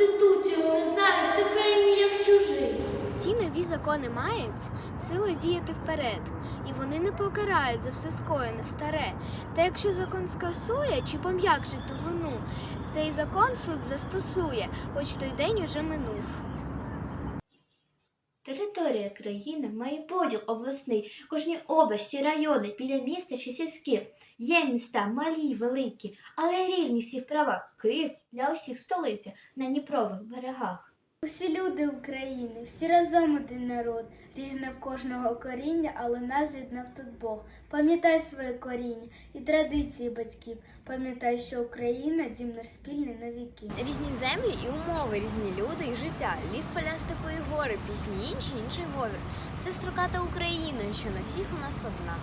Конституцію не знаєш, ти в країні як чужий. Всі нові закони мають сили діяти вперед, і вони не покарають за все скоєне старе. Та якщо закон скасує чи пом'якшить ту вину, цей закон суд застосує, хоч той день уже минув. Територія країни має поділ обласний. Кожні області, райони, біля міста чи сільські. Є міста малі, великі, але рівні всі в правах. Київ для усіх столиця на Дніпрових берегах. Усі люди України, всі разом один народ, різне в кожного коріння, але нас з'єднав тут Бог. Пам'ятай своє коріння і традиції батьків. Пам'ятай, що Україна дім наш спільний на віки. Різні землі і умови, різні люди і життя, ліс, поля, степи і гори, пісні інші, інший говір. Це строката Україна, що на всіх у нас одна.